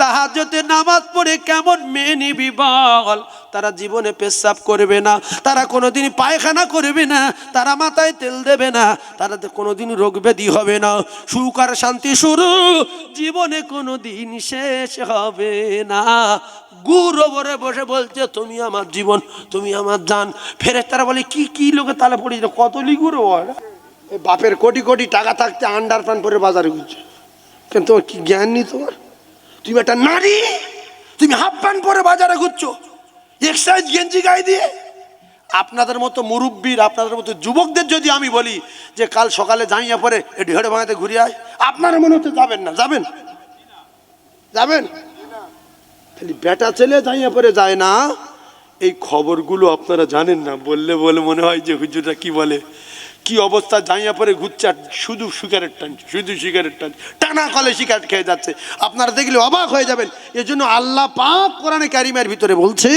তাহাজ্জতে নামাজ পড়ে কেমন মেনে নিবি বল? তারা জীবনে পেশাব করবে না, তারা কোনোদিন পায়খানা করবে না, তারা মাথায় তেল দেবে না, তারা কোনোদিন রোগ ব্যাধি হবে না। সুখ আর শান্তি শুরু, জীবনে কোনো দিন শেষ হবে না। গুরু বরে বসে বলছে, তুমি আমার জীবন, তুমি আমার জান। ফেরে তারা বলে, কি কি লোকে তালে পড়েছিল কত লিগুরো বাপের কোটি কোটি টাকা থাকতে আন্ডার প্যান্ট পরে বাজারে ঘুরছে। কিন্তু কি জ্ঞান নেই তোমার? তুমি একটা নারী, তুমি হাফ প্যান্ট পরে বাজারে ঘুরছো এক্সারসাইজ গেঞ্জি গায়ে দিয়ে। আপনাদের মতো মুরব্বীর, আপনাদের মতো যুবকদের যদি আমি বলি যে কাল সকালে জামিয়া পরে একটু হেঁটে ভাঙাতে ঘুরে আয়, আপনারা মনে হচ্ছে যাবেন না, যাবেন? যাবেন? খালি বেটা ছেলে জামিয়া পরে যায় না। এই খবরগুলো আপনারা জানেন না, বললে বলে মনে হয় যে হুজুরটা কি বলে? কি অবস্থা? জাইয়া পরে ঘুরছে শুধু সিগারেট টানছে, শুধু সিগারেট টানছে। টানা কলে সিগারেট খেয়ে যাচ্ছে। আপনারা দেখলে অবাক হয়ে যাবেন। এজন্য আল্লাহ পাক কোরআনে কারিমের ভিতরে বলছে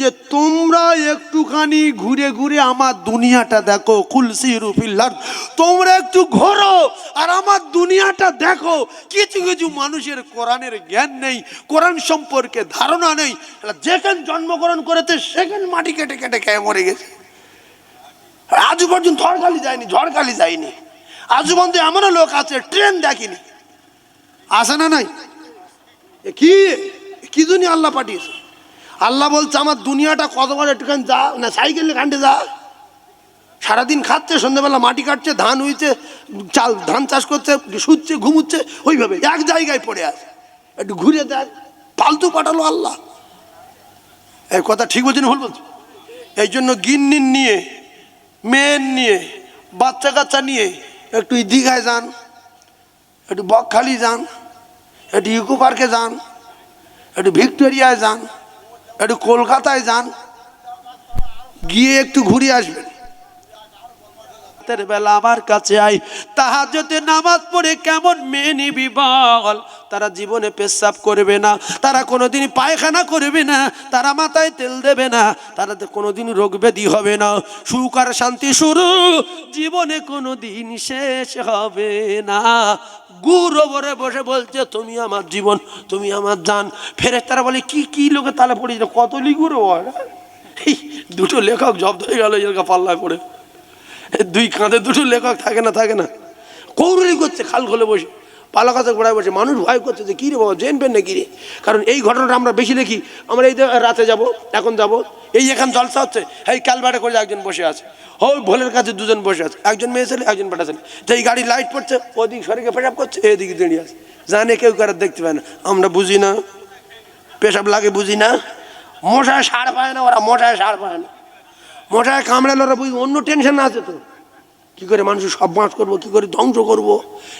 যে, তোমরা একটুখানি ঘুরে ঘুরে আমার দুনিয়াটা দেখো কুলসি রুফিল্লার তোমরা একটু ঘোরো আর আমার দুনিয়াটা দেখো। কিছু কিছু মানুষের কোরআনের জ্ঞান নেই, কোরআন সম্পর্কে ধারণা নেই। যেখানে জন্মগ্রহণ করেছে, সেখানে মাটি কেটে কেটে খেয়ে মরে গেছে। আজ পর্যন্ত ঝড়খালি যায়নি ঝড়খালি যায়নি। আজ পর্যন্ত এমনও লোক আছে, ট্রেন দেখিনি। আসে না নাই? কি? কি দুনিয়া আল্লাহ পাঠিয়েছে? আল্লাহ বলছে, আমার দুনিয়াটা কত বড় একটুখানি যা, না, সাইকেলে কান্ডে যা। সারাদিন খাচ্ছে, সন্ধ্যেবেলা মাটি কাটছে, ধান হইছে, চাল, ধান চাষ করছে, শুচ্ছে, ঘুমুচ্ছে, ওইভাবে এক জায়গায় পড়ে আছে। একটু ঘুরে দেয় ফালতু পাঠালো আল্লাহ। এই কথা ঠিক বলছি না ভুল বলছি? এই জন্য গিন্নির নিয়ে মেয়ের নিয়ে বাচ্চা কাচ্চা নিয়ে একটু দীঘায় যান, একটু বকখালি যান, একটু ইকো পার্কে যান, একটু ভিক্টোরিয়ায় যান, একটু কলকাতায় যান, গিয়ে একটু ঘুরে আসবেন। বেলা আমার কাছে আই যদি নামাজ পড়ে কেমন মেনে নিবি তারা জীবনে পেশাব করবে না, তারা কোনোদিন পায়খানা করবে না, তারা মাথায় তেল দেবে না, তারা কোনোদিন রোগ ব্যাধি হবে না। সুখ আর শান্তি শুরু, জীবনে কোনো দিন শেষ হবে না। গুরু বরে বসে বলছে, তুমি আমার জীবন, তুমি আমার জান ফেরে তারা বলে, কি কি লোকে তালে পড়েছিল কত লিগুরো দুটো লেখক জব্দ হয়ে গেল, এরকম পাল্লায় পড়ে। দুই কাঁধে দুটো লেখক থাকে না থাকে না। কৌরলি করছে, খাল খোলে বসে। পালা কথা গোড়ায় বসে। মানুষ ভয় করছে যে, কী রে বাবা, জেনবেন না কি রে? কারণ এই ঘটনাটা আমরা বেশি দেখি। আমরা এই রাতে যাব, এখন যাব। এই এখান জলসা হচ্ছে, এই ক্যালবাটে করে একজন বসে আছে। ওই ভোলের কাছে দুজন বসে আছে। একজন মেয়ে ছেলে, একজন বেটা ছেলে। তো এই গাড়ি লাইট পড়ছে, ওদিক সরিকে পেশাব করছে, এদিকে দাঁড়িয়ে আছে। জানে কেউ কারও দেখতে পায় না। আমরা বুঝি না। পেশাব লাগে বুঝি না। মশায় সার পায় না, ওরা মশায় সার পায় না। মশায় কামড়ালে ওরা বুঝি অন্য টেনশন আছে তো। কি করে মানুষ সব মাস করব, কি করে ধ্বংস করব,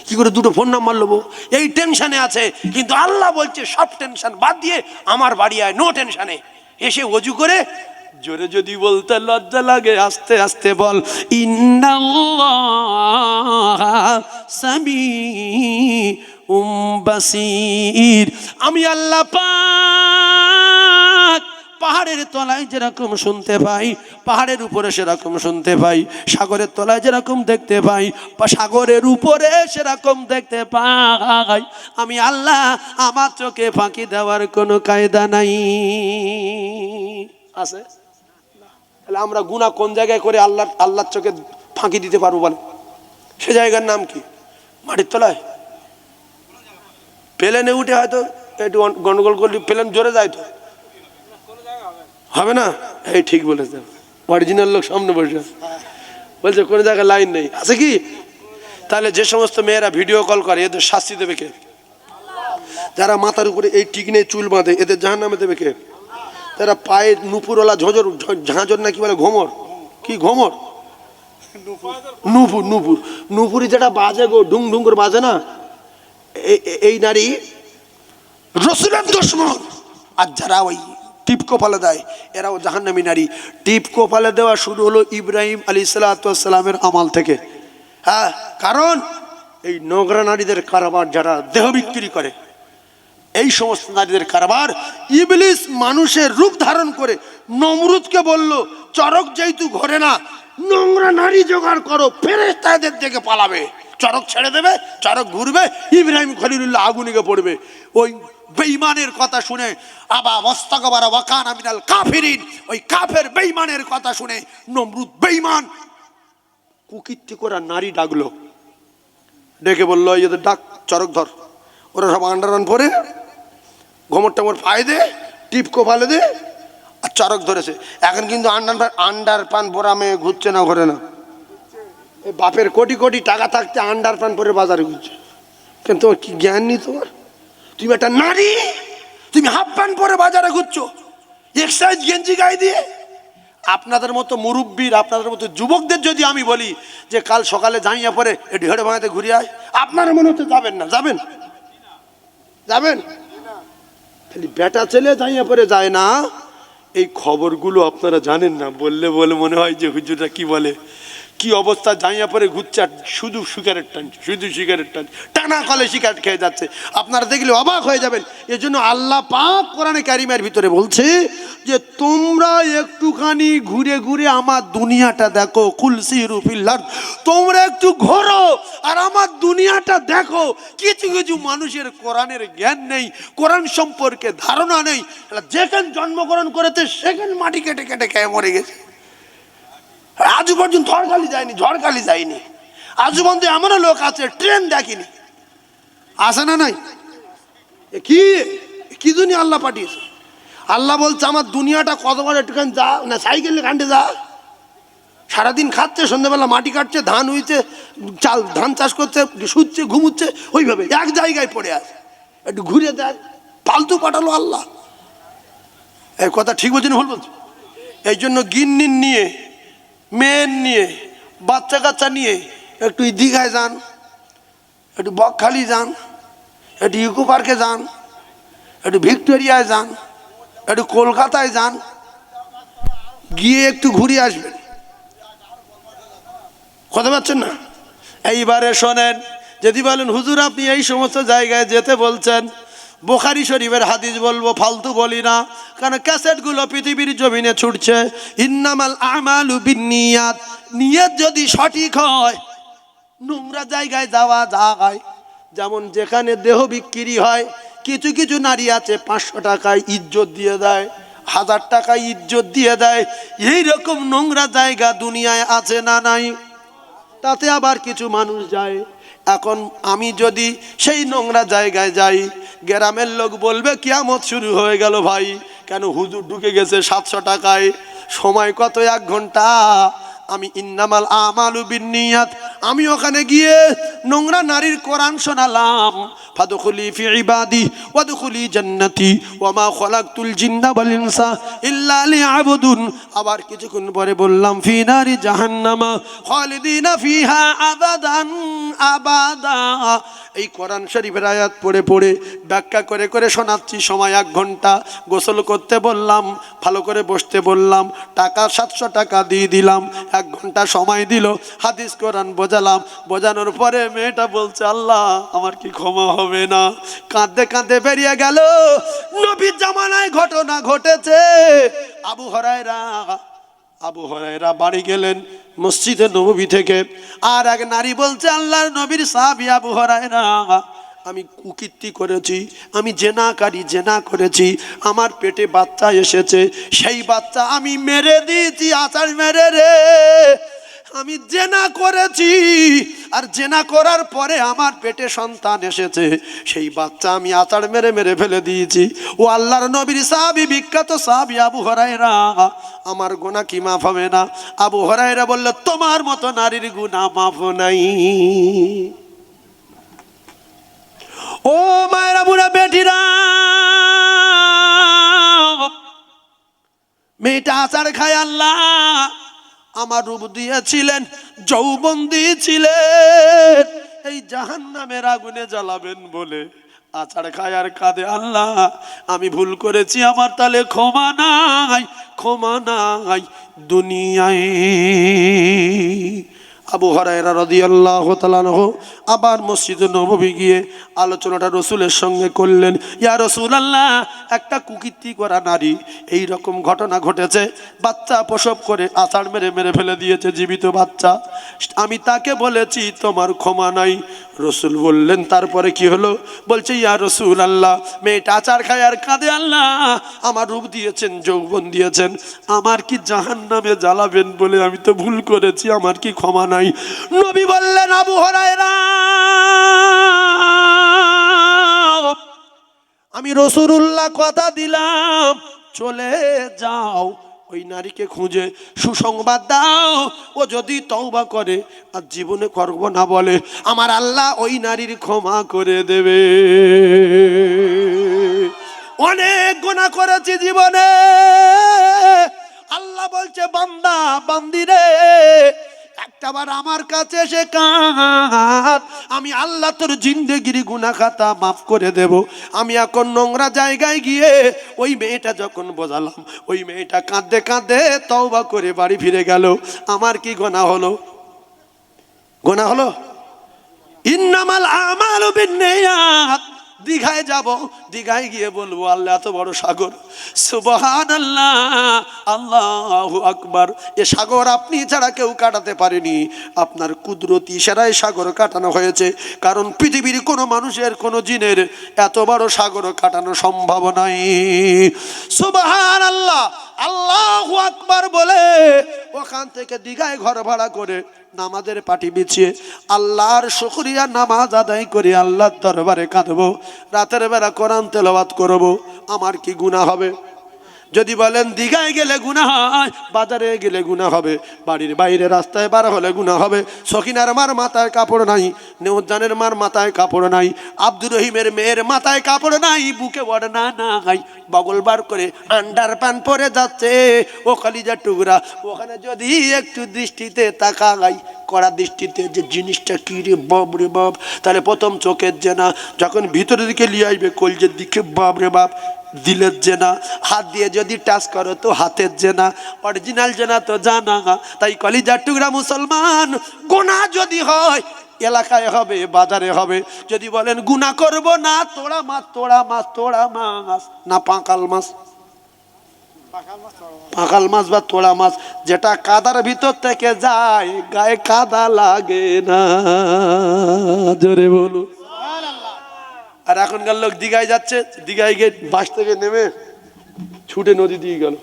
কি করে দুটো ফোন নাম্বার নেব এই টেনশনে আছে, কিন্তু আল্লাহ বলছে, সব টেনশন বাদ দিয়ে আমার বাড়ি আয় নো টেনশনে এসে অজু করে জোরে যদি বলতে লজ্জা লাগে, আস্তে আস্তে বল উম্বাসির আমি আল্লাহ পাক পাহাড়ের তলায় যেরকম শুনতে পাই, পাহাড়ের উপরে সেরকম শুনতে পাই, সাগরের তলায় যেরকম দেখতে পাই সাগরের উপরে সেরকম দেখতে পাই। আমি আল্লাহ, আমার চোখে ফাঁকি দেওয়ার কোনো কায়দা নাই। আছে? তাহলে আমরা গুণা কোন জায়গায় করে আল্লাহ আল্লাহর চোখে ফাঁকি দিতে পারব বলে সে জায়গার নাম কি? মাটির তলায়? প্লেনে উঠে হয়তো একটু গন্ডগোল করলে প্লেন জোরে যায় তো। হবে না? এই ঠিক বলেছে অরিজিনাল লোক সামনে বসে। বলছে, কোনো জায়গায় লাইন নেই। আছে কি? তাহলে যে সমস্ত মেয়েরা ভিডিও কল করে, এদের শাস্তি দেবে কে? যারা মাথার উপরে এই টিকনে চুল বাঁধে, এদের জাহান নামে দেবে কে? তারা পায়ে নুপুরওয়ালা ঝোঁঝর ঝাঁঝর না কি বলে, ঘোমর? কি ঘোমর? নুপুর নুপুর। নুপুরি যেটা বাজে গো ডুং ডুং করে বাজে না? এই নারী রসুলের দুশ্মন। আর যারা ওই টিপ কপালে দেয়। এরাও জাহান্নামী নারী। টিপ কপালে দেওয়া শুরু হলো ইব্রাহিম আলী সালাতামের আমাল থেকে। হ্যাঁ কারণ এই নোংরা নারীদের কারবার যারা দেহ বিক্রি করে, এই সমস্ত নারীদের কারবার ইবলিস মানুষের রূপ ধারণ করে নমরুদকে বলল, চরক যেহেতু ঘরে না, নোংরা নারী জোগাড় করো ফেরে তাদের থেকে পালাবে। চরক ছেড়ে দেবে, চরক ঘুরবে, ইব্রাহিম খলিলুল্লাহ আগুনিকে পড়বে। ওই বেঈমানের কথা শুনে আবা মস্তাকবারা ওয়াকান আমিনাল কাফিরিন। ওই কাফের বেইমানের কথা শুনে নমরুদ বেইমান কুকীর্তি করা নারী ডাকলো। ডেকে বলল যে ডাক, চরক ধর। ওরা সব আন্ডারন পরে ঘোমর টামর পায়ে দে, টিপকো ফালে দে। আর চরক ধরেছে। এখন কিন্তু আন্ডার আন্ডার পান পরা মেয়ে ঘুরছে না, ঘরে না। বাপের কোটি কোটি টাকা থাকতে আন্ডার পান পরে বাজারে ঘুরছে। কিন্তু কি জ্ঞান নেই তোমার? তুমি একটা নারী, তুমি হাফ প্যান্ট পরে বাজারে ঘুরছো। এক্সাইজ গেঞ্জি গায়ে দিয়ে। আপনাদের মতো মুরব্বীর, আপনাদের মতো যুবকদের যদি আমি বলি যে কাল সকালে জানিয়া পরে ঢেড়ে ভাঙাতে ঘুরে আয়, আপনার মনে হচ্ছে যাবেন না। যাবেন? যাবেন? খালি বেটা ছেলে জানিয়া পরে যায় না। এই খবরগুলো আপনারা জানেন না, বললে বলে মনে হয় যে হুজুরটা কি বলে? কি অবস্থা? জাইয়া পরে ঘুরছে শুধু সিগারেট টানছে, শুধু সিগারেট টানছে। টানা কলে সিগারেট খেয়ে যাচ্ছে। আপনারা দেখলে অবাক হয়ে যাবেন। এর জন্য আল্লাহ পাক কোরআনে কারিমের ভিতরে বলছে যে, তোমরা একটুখানি ঘুরে ঘুরে আমার দুনিয়াটা দেখো, কুলসি রুফিল্লার তোমরা একটু ঘোরো আর আমার দুনিয়াটা দেখো। কিছু কিছু মানুষের কোরআনের জ্ঞান নেই, কোরআন সম্পর্কে ধারণা নেই। যেখানে জন্মগ্রহণ করেছে, সেখানে মাটি কেটে কেটে খেয়ে মরে গেছে। আজও পর্যন্ত ঝড়খালি যায়নি ঝড়খালি যায়নি। আজও পর্যন্ত এমনও লোক আছে, ট্রেন দেখিনি। আসে না নাই? কি? কি দুনিয়া আল্লাহ পাঠিয়েছে? আল্লাহ বলছে, আমার দুনিয়াটা কত বড় একটুখানি যা, না সাইকেলে কাণ্ডে যা। সারাদিন খাচ্ছে, সন্ধ্যেবেলা মাটি কাটছে, ধান হইছে, চাল, ধান চাষ করছে, শুচ্ছে, ঘুমুচ্ছে, ওইভাবে এক জায়গায় পড়ে আছে। একটু ঘুরে দেয় ফালতু পাঠালো আল্লাহ। এই কথা ঠিক বলছি না ভুল বলছি? এই জন্য গিন্নির নিয়ে মেয়ের নিয়ে বাচ্চা কাচ্চা নিয়ে একটু দীঘায় যান, একটু বকখালি যান, একটু ইকো পার্কে যান, একটু ভিক্টোরিয়ায় যান, একটু কলকাতায় যান, গিয়ে একটু ঘুরে আসবেন। কথা পাচ্ছেন না? এইবারে শোনেন, যদি বলেন, হুজুর, আপনি এই সমস্ত জায়গায় যেতে বলছেন বোখারি শরীফের হাদিস বলব, ফালতু বলি না, কারণ ক্যাসেটগুলো পৃথিবীর জমিনে ছুটছে। ইন্নামাল আমালু বিনিয়াত নিয়ত যদি সঠিক হয়, নোংরা জায়গায় যাওয়া যায়। যেমন যেখানে দেহ বিক্রি হয়, কিছু কিছু নারী আছে, পাঁচশো টাকায় ইজ্জত দিয়ে দেয়, হাজার টাকায় ইজ্জত দিয়ে দেয়। এই রকম নোংরা জায়গা দুনিয়ায় আছে না নাই? তাতে আবার কিছু মানুষ যায়। এখন আমি যদি সেই নোংরা জায়গায় যাই, গ্রামের লোক বলবে, কিয়ামত শুরু হয়ে গেল ভাই। কেন হুজুর ঢুকে গেছে সাতশো টাকায়। সময় কত? এক ঘণ্টা। আমি ইন্নামাল আমালু বিনিয়াত আমি ওখানে গিয়ে নোংরা নারীর কোরআন শোনালাম। ফাদখুলি ফি ইবাদি, ওয়াদখুলি জান্নাতি, ওয়ামা খলাকতুল জিন্না ওয়াল ইনসা ইল্লা লিয়াবুদুন। আবার কিছুক্ষণ পরে বললাম, ফি নারি জাহান্নামা, খালিদিনা ফিহা আবাদান আবাদা। এই কোরআন শরীফের আয়াত পড়ে পড়ে ব্যাখ্যা করে করে শোনাচ্ছি, সময় এক ঘণ্টা। গোসল করতে বললাম, ভালো করে বসতে বললাম, টাকা সাতশো টাকা দিয়ে দিলাম এক ঘণ্টা সময় দিল, হাদিস, কোরআন বোঝালাম। বোঝানোর পরে মেয়েটা বলছে, আল্লাহ, আমার কি ক্ষমা হবে না? কাঁদতে কাঁদতে বেরিয়ে গেল। নবীর জামানায় ঘটনা ঘটেছে। আবু হরাইরা আবু হরাইরা বাড়ি গেলেন মসজিদে নবী থেকে। আর এক নারী বলছে, আল্লাহর নবীর সাহাবি আবু হরাইরা আমি কুকীর্তি করেছি, আমি জেনাকারী জেনা করেছি, আমার পেটে বাচ্চা এসেছে, সেই বাচ্চা আমি মেরে দিয়েছি, আচার মেরে রে। আমি জেনা করেছি, আর জেনা করার পরে আমার পেটে সন্তান এসেছে, সেই বাচ্চা আমি আচার মেরে মেরে ফেলে দিয়েছি। ও আল্লাহর নবীর সাহাবি, বিখ্যাত সাহাবি আবু হরাইরা আমার গোনা কি মাফ হবে না? আবু হরাইরা বলল, তোমার মতো নারীর গুণা মাফ নাই। ও মায়েরা বুড়া বেটিরা। মেয়েটা আচার খায় আল্লাহ। আমার রূপ দিয়েছিলেন, যৌবন দিয়েছিলেন। এই জাহান নামের আগুনে জ্বালাবেন বলে আচার খায় আর কাঁদে আল্লাহ। আমি ভুল করেছি, আমার তাহলে ক্ষমা নাই ক্ষমা নাই দুনিয়ায়। আবু হরাইরা রাদিয়াল্লাহু তাআলাহু আবার মসজিদে নবী গিয়ে আলোচনাটা রসুলের সঙ্গে করলেন। ইয়া রসুল রাসূলুল্লাহ, একটা কুকীর্তি করা নারী, এই রকম ঘটনা ঘটেছে। বাচ্চা প্রসব করে আষাঢ় মেরে মেরে ফেলে দিয়েছে জীবিত বাচ্চা। আমি তাকে বলেছি, তোমার ক্ষমা নাই। রসুল বললেন, তারপরে কি হলো? বলছে, ইয়া রসুল আল্লাহ মেয়েটা আচার খায় আর কাঁদে আল্লাহ। আমার রূপ দিয়েছেন, যৌবন দিয়েছেন। আমার কি জাহান নামে জ্বালাবেন বলে আমি তো ভুল করেছি? আমার কি ক্ষমা নাই নবী বললেন, আবু হরায়রা, আমি রসুরুল্লাহ কথা দিলাম, চলে যাও। ওই নারীকে খুঁজে সুসংবাদ দাও। ও যদি তওবা করে, আর জীবনে করব না বলে, আমার আল্লাহ ওই নারীর ক্ষমা করে দেবে। অনেক গোনা করেছি জীবনে। আল্লাহ বলছে, বান্দা বান্দিরে একটাবার আমার কাছে এসে কাঁদ। আমি আল্লাহ তোর জিন্দেগিরি গুনা খাতা মাফ করে দেব। আমি এখন নোংরা জায়গায় গিয়ে ওই মেয়েটা যখন বোঝালাম, ওই মেয়েটা কাঁদতে কাঁদতে তওবা করে বাড়ি ফিরে গেল। আমার কি গোনা হলো? গোনা হলো? ইন্নামাল আমালু বিন্নিয়াত দীঘায় যাব, দীঘায় গিয়ে বলব, আল্লাহ এত বড় সাগর। সুবহান আল্লাহ আল্লাহ আকবার। এ সাগর আপনি ছাড়া কেউ কাটাতে পারেনি। আপনার কুদরতি সেরাই সাগর কাটানো হয়েছে। কারণ পৃথিবীর কোনো মানুষের, কোনো জিনের এত বড় সাগর কাটানো সম্ভব নয়। সুবহান আল্লাহ আল্লাহ আকবার বলে, ওখান থেকে দীঘায় ঘর ভাড়া করে নামাজের পাটি বিছিয়ে আল্লাহর শুকরিয়া নামাজ আদায় করে আল্লাহর দরবারে কাঁদবো, রাতের বেলা কোরআন তেলাওয়াত করব, আমার কি গুনাহ হবে? যদি বলেন দীঘায় গেলে গুণা হয়, বাজারে গেলে গুণা হবে, বাড়ির বাইরে রাস্তায় বার হলে গুণা হবে, সখিনার মার মাথায় কাপড় নাই নেউদ্দানের মার মাথায় কাপড় নাই, আব্দুর রহিমের মেয়ের মাথায় কাপড় নাই, বুকে বড় না নাই, বগল বার করে আন্ডার প্যান পরে যাচ্ছে ও খালিজা টুকরা। ওখানে যদি একটু দৃষ্টিতে তাকাই, কড়া দৃষ্টিতে যে জিনিসটা কি রে বাপ রে বাপ, তাহলে প্রথম চোখের জেনা, যখন ভিতরের দিকে লিয়ে আসবে, কলজের দিকে, বাপ রে বাপ দিলের জেনা, হাত দিয়ে যদি টাচ করো তো হাতের জেনা অরিজিনাল জেনা তো জানা, তাই কলিজার টুকরা মুসলমান গোনা যদি হয়, এলাকায় হবে, বাজারে হবে, যদি বলেন গুনা করব না, তোড়া মাছ তোড়া মাছ তোড়া মাছ, না পাঁকাল মাছ। পাঁকাল মাছ বা তোড়া মাছ, যেটা কাদার ভিতর থেকে যায়, গায়ে কাদা লাগে না। জোরে বলুন। আর এখনকার লোক দীঘায় যাচ্ছে, দীঘায় গিয়ে বাস থেকে নেমে ছুটে নদী দিয়ে গেল।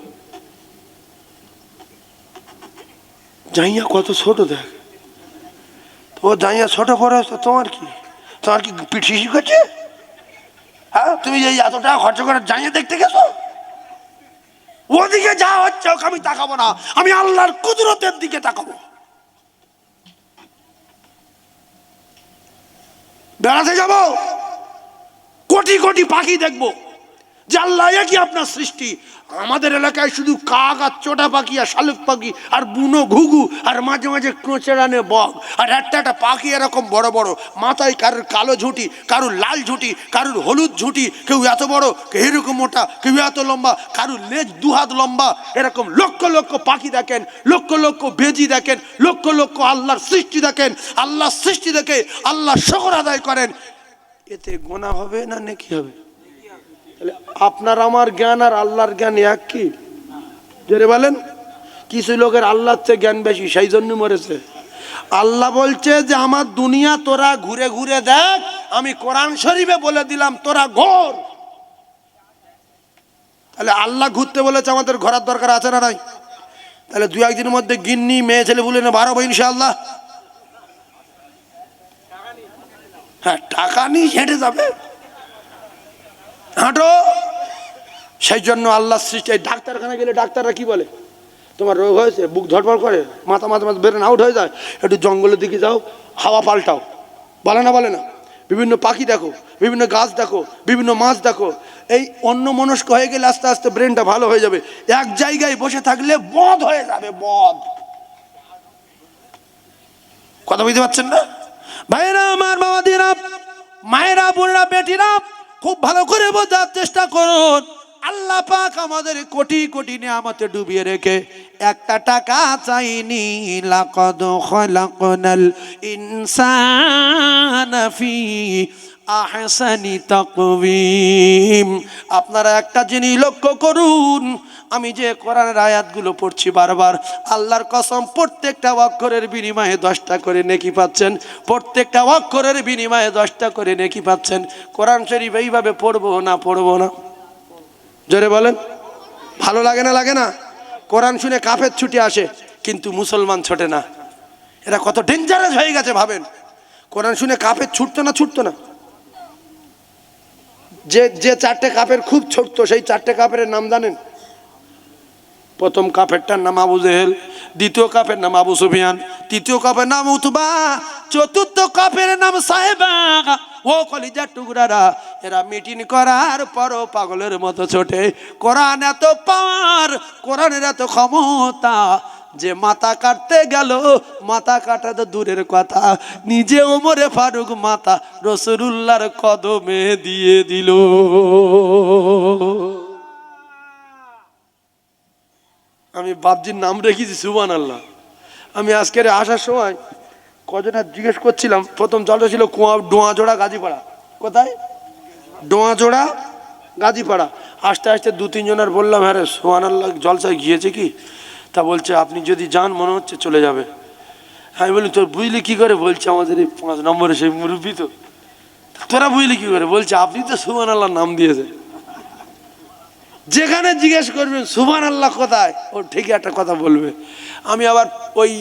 জাইয়া কত ছোট দেখ। তো জাইয়া ছোট পরে তোমার কি? তোমার কি পিঠি শিখেছে হ্যাঁ তুমি এই এত টাকা খরচ করে জাইয়া দেখতে গেছো? ওদিকে যা হচ্ছে, ওকে আমি তাকাবো না। আমি আল্লাহর কুদরতের দিকে তাকাবো। বেড়াতে যাব? কোটি কোটি পাখি দেখব। যে আল্লাহ কি আপনার সৃষ্টি। আমাদের এলাকায় শুধু কাক আর চোটা পাখি আর শালুক পাখি আর বুনো ঘুঘু আর মাঝে মাঝে কোঁচেরানে বক। আর একটা একটা পাখি এরকম বড় বড়। মাথায় কারোর কালো ঝুঁটি, কারুর লাল ঝুঁটি, কারুর হলুদ ঝুঁটি, কেউ এত বড়, কেউ এরকম মোটা, কেউ এত লম্বা, কারুর লেজ দুহাত লম্বা। এরকম লক্ষ লক্ষ পাখি দেখেন, লক্ষ লক্ষ বেজি দেখেন, লক্ষ লক্ষ আল্লাহর সৃষ্টি দেখেন, আল্লাহর সৃষ্টি দেখে আল্লাহ শকর আদায় করেন। এতে গোনা হবে না নেকি হবে? তাহলে আপনার আমার জ্ঞান আর আল্লাহর জ্ঞান এক কি? জোরে বলেন। কিছু লোকের আল্লাহর চেয়ে জ্ঞান বেশি, সেই জন্য মরেছে। আল্লাহ বলছে যে, আমার দুনিয়া তোরা ঘুরে ঘুরে দেখ, আমি কোরআন শরীফে বলে দিলাম, তোরা ঘোর। তাহলে আল্লাহ ঘুরতে বলেছে, আমাদের ঘোরার দরকার আছে না নাই? তাহলে দু একদিনের মধ্যে গিন্নি, মেয়ে, ছেলে, বলে না বাড়াবো ইনশাআল্লাহ। হ্যাঁ টাকা নিয়ে হেঁটে যাবে। হাঁটো। সেই জন্য আল্লাহ সৃষ্টি ডাক্তারখানা গেলে ডাক্তাররা কি বলে? তোমার রোগ হয়েছে, বুক ধরপড় করে, মাথা মাথা মাথা বেরেন আউট হয়ে যায়, একটু জঙ্গলের দিকে যাও, হাওয়া পাল্টাও। বলে না বলে না। বিভিন্ন পাখি দেখো, বিভিন্ন গাছ দেখো, বিভিন্ন মাছ দেখো। এই অন্য মনস্ক হয়ে গেলে আস্তে আস্তে ব্রেনটা ভালো হয়ে যাবে। এক জায়গায় বসে থাকলে বধ হয়ে যাবে, বধ। কথা বুঝতে পারছেন না? ভাইরা আমার বাবা দিরা মায়েরা, বোনেরা, বেটিরা, খুব ভালো করে বোঝার চেষ্টা করুন। আল্লাহ পাক আমাদের কোটি কোটি নিয়ামতে ডুবিয়ে রেখে একটা টাকা চাইনি। লাকদ খলাকনাল ইনসান ফি আহসানি তাকওয়িম। আপনারা একটা জিনিস লক্ষ্য করুন, আমি যে কোরআনের আয়াতগুলো পড়ছি বারবার, আল্লাহর কসম, প্রত্যেকটা অক্ষরের বিনিময়ে দশটা করে নেকি পাচ্ছেন, প্রত্যেকটা অক্ষরের বিনিময়ে দশটা করে নেকি পাচ্ছেন। কোরআন শরীফ এইভাবে পড়ব না পড়ব না? জোরে বলেন। ভালো লাগে না লাগে না? কোরআন শুনে কাফের ছুটি আসে, কিন্তু মুসলমান ছোটে না। এরা কত ডেঞ্জারাস হয়ে গেছে, ভাবেন। কোরআন শুনে কাফের ছুটতো না ছুটতো না। যে যে চারটে কাপের খুব ছোট্ট, সেই চারটে কাপের নাম জানেন? প্রথম কাপেরটার নাম আবু জেহেল, দ্বিতীয় কাপের নাম আবু সুফিয়ান, তৃতীয় কাপের নাম উতবা, চতুর্থ কাপের নাম সাহেবা। ও কলিজার টুকরারা, এরা মিটিং করার পরও পাগলের মতো ছোটে। কোরআন এত পাওয়ার কোরআনের এত ক্ষমতা যে মাথা কাটতে গেল, মাথা কাটা তো দূরের কথা। নিজে ওমরে ফারুক মাথা রসুল্লাহর কদমে দিয়ে দিল। আমি বাপজির নাম রেখেছি সুবান আল্লাহ আমি আজকের আসার সময় কজনা জিজ্ঞেস করছিলাম, প্রথম জলটা ছিল কুয়া ডোঁয়াজোড়া গাজীপাড়া। কোথায়? ডোঁয়াজোড়া গাজীপাড়া। আস্তে আস্তে দু তিনজনের বললাম হ্যাঁ রে সোহান আল্লাহ জলসায় গিয়েছে কি? তা বলছে, আপনি যদি যান, মনে হচ্ছে চলে যাবে। আমি বলি, তোর বুঝলি কি করে? বলছে, আমাদের এই পাঁচ নম্বরে সেই মুরব্বী তো। তোরা বুঝলি কি করে? বলছে, আপনি তো সুবান আল্লাহর নাম দিয়েছে যেখানে জিজ্ঞেস করবেন সুবান আল্লাহ কোথায়? ও ঠিকই একটা কথা বলবে। আমি আবার ওই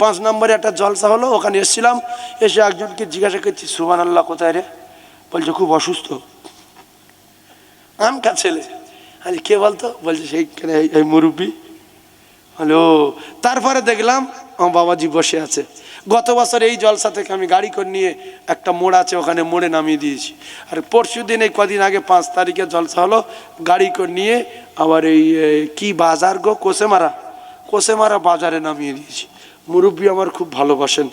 পাঁচ নম্বরে একটা জলসা হলো, ওখানে এসেছিলাম, এসে একজনকে জিজ্ঞাসা করছি সুবান আল্লাহ কোথায় রে? বলছে, খুব অসুস্থ। আমকা ছেলে? আরে কে বলতো? বলছে, সেইখানে এই মুরব্বী। হ্যালো। তারপরে দেখলাম আমার বাবাজি বসে আছে। গত বছর এই জলসা থেকে আমি গাড়ি করে নিয়ে একটা মোড় আছে, ওখানে মোড়ে নামিয়ে দিয়েছি। আর পরশু দিন এই কদিন আগে পাঁচ তারিখে জলসা হলো, গাড়ি করে নিয়ে আবার এই কি বাজার গো? কোসেমারা। কোসেমারা বাজারে নামিয়ে দিয়েছি। মুরব্বী আমার খুব ভালোবাসেন।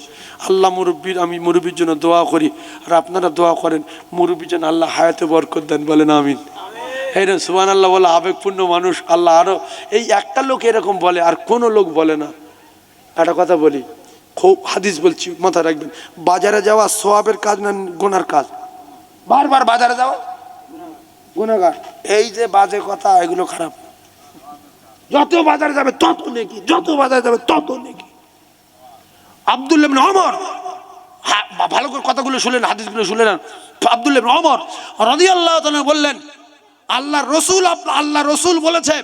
আল্লাহ মুরব্বীর, আমি মুরব্বীর জন্য দোয়া করি। আর আপনারা দোয়া করেন মুরব্বীর জন্য আল্লাহ হায়াতে বরকত দেন, বলেন আমিন। এই রে সুবান আল্লাহ বলে আবেগপূর্ণ মানুষ আল্লাহ আরও এই একটা লোক এরকম বলে আর কোনো লোক বলে না। একটা কথা বলি খুব হাদিস বলছি মাথা রাখবেন বাজারে যাওয়া সোয়াবের কাজ না গোনার কাজ? বারবার বাজারে যাওয়া? গুণাগার এই যে বাজে কথা এগুলো খারাপ। যত বাজারে যাবে তত নেকি যত বাজারে যাবে তত নেকি। আব্দুল্লাহ ইবনে ওমর হ্যাঁ, ভালো করে কথাগুলো শুনলেন হাদিসগুলো শুনলেন আব্দুল্লাহ ওমর রাদিয়াল্লাহু তাআলা বললেন আল্লাহ রসুল আল্লাহ রসুল বলেছে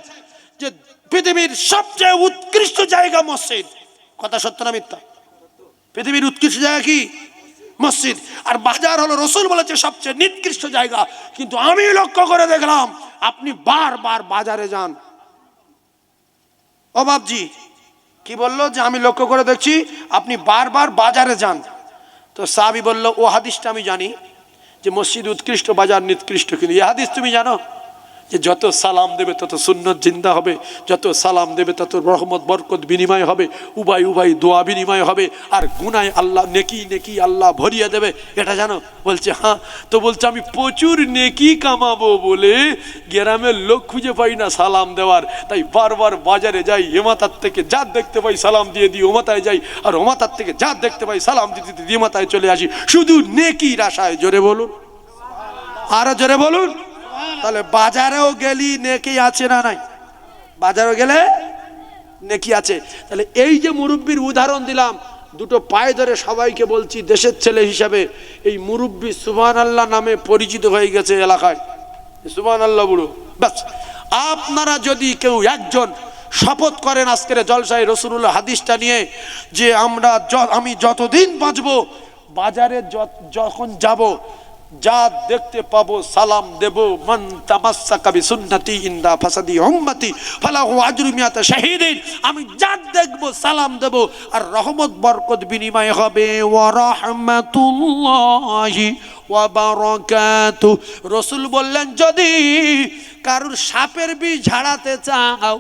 যে পৃথিবীর সবচেয়ে উৎকৃষ্ট জায়গা মসজিদ। কথা সত্য না মিথ্যা? পৃথিবীর উৎকৃষ্ট জায়গা কি? মসজিদ। আর বাজার হলো রসুল বলেছে সবচেয়ে নিকৃষ্ট জায়গা। কিন্তু আমি লক্ষ্য করে দেখলাম, আপনি বারবার বাজারে যান। ও বাবজি কি বলল যে আমি লক্ষ্য করে দেখছি, আপনি বারবার বাজারে যান। তো সাবি বলল, ও হাদিসটা আমি জানি। যে মসজিদ উৎকৃষ্ট বাজার নিকৃষ্ট কিন্তু ইহাদিস হাদিস তুমি জানো যে যত সালাম দেবে, তত সুন্নত জিন্দা হবে, যত সালাম দেবে, তত রহমত, বরকত বিনিময় হবে, উবাই উবাই দোয়া বিনিময় হবে, আর গুনায় আল্লাহ, নেকি নেকি আল্লাহ ভরিয়ে দেবে। এটা জানো? বলছে হ্যাঁ। তো বলছে, আমি প্রচুর নেকি কামাবো বলে গ্রামের লোক খুঁজে পাই না সালাম দেওয়ার। তাই বারবার বাজারে যাই, এমাতার থেকে যা দেখতে পাই, সালাম দিয়ে দিই, ওমাতায় যাই, আর ওমাতার থেকে যা দেখতে পাই, সালাম দিতে দিতে এমাতায় চলে আসি। শুধু নেকির আশায় জোরে বলুন। আরও জোরে বলুন। তাহলে বাজারেও গেলি, নেকি আছে না নাই? বাজারেও গেলে নেকি আছে। তাহলে এই যে মুরব্বীর উদাহরণ দিলাম, দুটো পায়ে ধরে সবাইকে বলছি, দেশের ছেলে হিসাবে এই মুরব্বী সুবহান আল্লাহ নামে পরিচিত হয়ে গেছে এলাকায়। সুবহান আল্লাহ বুড়ো। ব্যাস। আপনারা যদি কেউ একজন শপথ করেন আজকের জলসাই রসুল্লাহ হাদিসটা নিয়ে, যে আমরা আমি যতদিন বাঁচবো, বাজারে যখন যাব যা দেখতে পাবো, সালাম দেব। মন তামাসা কবি সুন্নতি ইন্দা ফাসাদি উম্মতি, ফালাহু আজরু মিয়াতা শাহিদিন। আমি যা দেখব, সালাম দেব, আর রহমত, বরকত বিনিময় হবে। ওয়া রাহমাতুল্লাহি ওয়া বারাকাতু রসুল বললেন, যদি কারুর সাপের বিষ ঝাড়াতে চাও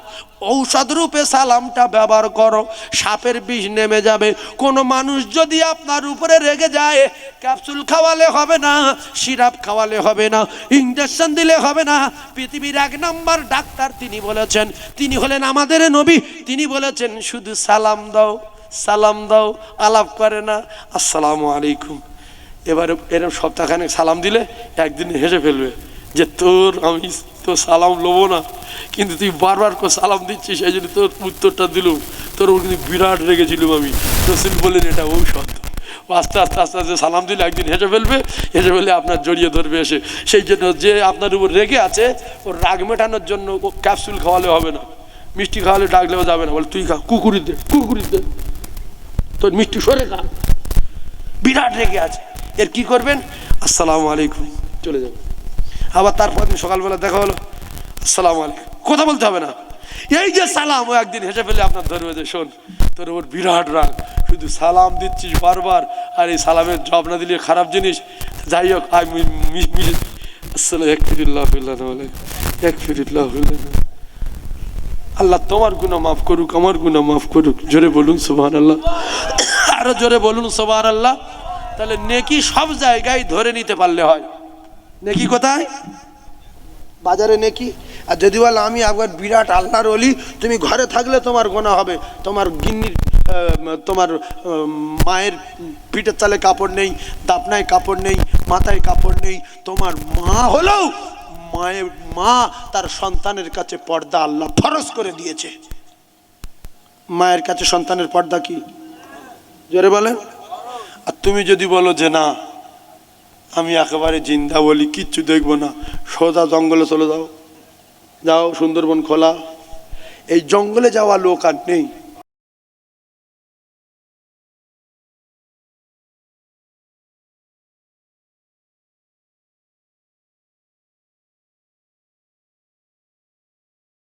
ঔষধ রূপে সালামটা ব্যবহার করো। সাপের বিষ নেমে যাবে। কোনো মানুষ যদি আপনার উপরে রেগে যায়, ক্যাপসুল খাওয়ালে হবে না, সিরাপ খাওয়ালে হবে না ইঞ্জেকশন দিলে হবে না। পৃথিবীর এক নম্বর ডাক্তার তিনি বলেছেন, তিনি হলেন আমাদের নবী। তিনি বলেছেন, শুধু সালাম দাও সালাম দাও, আলাপ করে না। আসসালামু আলাইকুম। এবার এরকম সপ্তাহখানেক সালাম দিলে একদিন হেসে ফেলবে যে, তোর আমি তো সালাম লবো না, কিন্তু তুই বারবার করে সালাম দিচ্ছিস সেই জন্য তোর উত্তরটা দিলুম। তোর ওর কিন্তু বিরাট রেগেছিলাম আমি। রসুল বললেন, এটা ঔষধ। আস্তে আস্তে আস্তে আস্তে সালাম দিলে একদিন হেসে ফেলবে, হেসে ফেলে আপনার জড়িয়ে ধরবে এসে। সেই জন্য যে আপনার উপর রেগে আছে, ওর রাগ মেটানোর জন্য ও ক্যাপসুল খাওয়ালে হবে না। মিষ্টি খাওয়ালে ডাকলেও যাবে না। বলে, তুই খা কুকুরি দে দে তোর মিষ্টি সরে খা। বিরাট রেগে আছে। এর কি করবেন? আসসালামু আলাইকুম। চলে যাবে আবার তারপর দিন সকালবেলা দেখা হলো। আসসালামু আলাইকুম। কথা বলতে হবে না। এই যে সালাম, ও একদিন হেসে ফেলে আপনার ধরবে যে শোন, তোর ওর বিরাট রাগ। শুধু সালাম দিচ্ছিস বারবার, আর এই সালামের জব না দিলে খারাপ জিনিস। যাই হোক ফিরিল্লাহ আল্লাহ তোমার গুণা মাফ করুক, আমার গুণা মাফ করুক। জোরে বলুন সুবহান আল্লাহ আরও জোরে বলুন সুবহান আল্লাহ তাহলে নেকি সব জায়গায় ধরে নিতে পারলে হয়। নেকি কোথায়? বাজারে নাকি। আর যদি বল, আমি একবার বিরাট আল্লাহর অলি তুমি ঘরে থাকলে তোমার গোনা হবে। তোমার গিন্নির তোমার মায়ের পিঠের চালে কাপড় নেই দাপনায় কাপড় নেই, মাথায় কাপড় নেই। তোমার মা হলেও মায়ের মা তার সন্তানের কাছে পর্দা আল্লাহ ফরজ করে দিয়েছে। মায়ের কাছে সন্তানের পর্দা কি? জোরে বলেন। তুমি যদি বলো যে না, আমি একেবারে জিন্দা বলি, কিচ্ছু দেখব না, সোজা জঙ্গলে চলে যাও। যাও সুন্দরবন খোলা। এই জঙ্গলে যাওয়া লোক আর নেই।